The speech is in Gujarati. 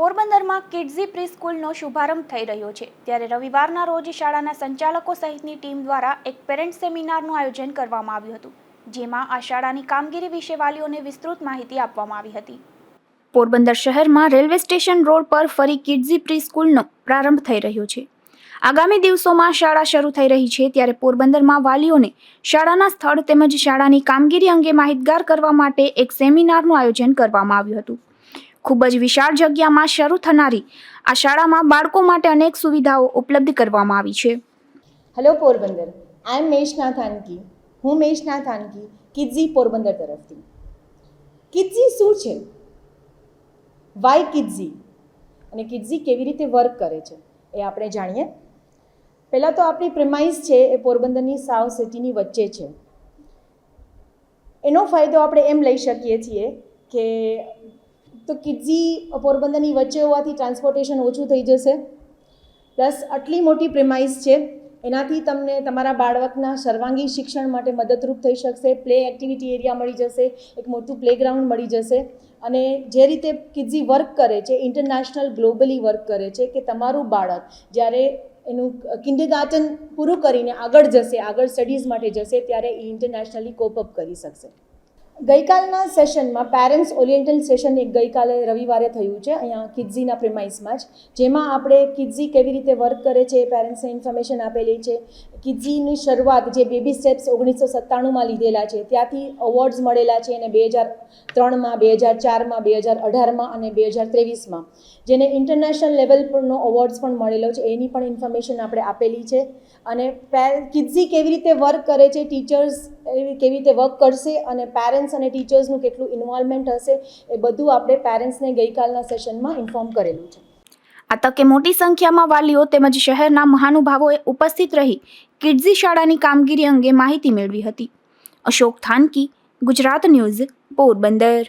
પોરબંદરમાં કિડઝી પ્રી સ્કૂલનો શુભારંભ થઈ રહ્યો છે. ત્યારે રવિવારના રોજ શાળાના સંચાલકો સહિતની ટીમ દ્વારા એક પેરેન્ટ સેમિનારનું આયોજન કરવામાં આવ્યું હતું, જેમાં આ શાળાની કામગીરી વિશે વાલીઓને વિસ્તૃત માહિતી આપવામાં આવી હતી. પોરબંદર શહેરમાં રેલવે સ્ટેશન રોડ પર ફરી કિડઝી પ્રી સ્કૂલનો પ્રારંભ થઈ રહ્યો છે. આગામી દિવસોમાં શાળા શરૂ થઈ રહી છે, ત્યારે પોરબંદરમાં વાલીઓને શાળાના સ્થળ તેમજ શાળાની કામગીરી અંગે માહિતગાર કરવા માટે એક સેમિનારનું આયોજન કરવામાં આવ્યું હતું. ખૂબ જ વિશાળ જગ્યામાં શરૂ થનારી આ શાળામાં બાળકો માટે અનેક સુવિધાઓ ઉપલબ્ધ કરવામાં આવી છે. Hello Porbandar. I am Meshnath Thanki હું મેષનાથ થાનકી કિડઝી પોરબંદર તરફથી. કિડઝી શું છે? વાય કિડઝી અને કિડઝી કેવી રીતે વર્ક કરે છે? એ આપણે જાણીએ. પહેલાં તો આપણી પ્રિમાઇસ છે એ પોરબંદરની સાવ સિટીની વચ્ચે છે. એનો ફાયદો આપણે એમ લઈ શકીએ છીએ કે તો કિડઝી પોરબંદરની વચ્ચે હોવાથી ટ્રાન્સપોર્ટેશન ઓછું થઈ જશે. પ્લસ આટલી મોટી પ્રિમાઇસ છે. એનાથી તમને તમારા બાળકના સર્વાંગી શિક્ષણ માટે મદદરૂપ થઈ શકશે. પ્લે એક્ટિવિટી એરિયા મળી જશે. એક મોટું પ્લેગ્રાઉન્ડ મળી જશે. અને જે રીતે કિડઝી વર્ક કરે છે ઇન્ટરનેશનલ ગ્લોબલી વર્ક કરે છે કે તમારું બાળક જ્યારે એનું કિન્ડરગાર્ટન પૂરું કરીને આગળ જશે, આગળ સ્ટડીઝ માટે જશે, ત્યારે એ ઇન્ટરનેશનલી કોપઅપ કરી શકશે. ગઈકાલના સેશનમાં પેરેન્ટ્સ ઓરિએન્ટલ સેશન એક ગઈકાલે રવિવારે થયું છે, અહીંયા કિડઝીના પ્રિમાઇસમાં જ. જેમાં આપણે કિડઝી કેવી રીતે વર્ક કરે છે એ પેરેન્ટ્સને ઇન્ફોર્મેશન આપેલી છે. કિડઝીની શરૂઆત જે બેબી સ્ટેપ્સ ઓગણીસો સત્તાણુંમાં લીધેલા છે, ત્યાંથી અવોર્ડ્સ મળેલા છે અને બે હજાર ત્રણમાં, બે હજાર ચારમાં, બે હજાર અઢારમાં અને બે હજાર ત્રેવીસમાં. જેને ઇન્ટરનેશનલ લેવલ પરનો અવોર્ડ્સ પણ મળેલો છે, એની પણ ઇન્ફોર્મેશન આપણે આપેલી છે. અને કિડઝી કેવી રીતે વર્ક કરે છે, ટીચર્સ કેવી રીતે વર્ક કરશે અને પેરેન્ટ્સ અને ટીચર્સનું કેટલું ઇન્વોલ્વમેન્ટ હશે એ બધું આપણે પેરેન્ટ્સને ગઈકાલના સેશનમાં ઇન્ફોર્મ કરેલું છે. આ તકે મોટી સંખ્યામાં વાલીઓ તેમજ શહેરના મહાનુભાવોએ ઉપસ્થિત રહી કિડઝી શાળાની કામગીરી અંગે માહિતી મેળવી હતી. અશોક થાનકી, ગુજરાત ન્યૂઝ, પોરબંદર.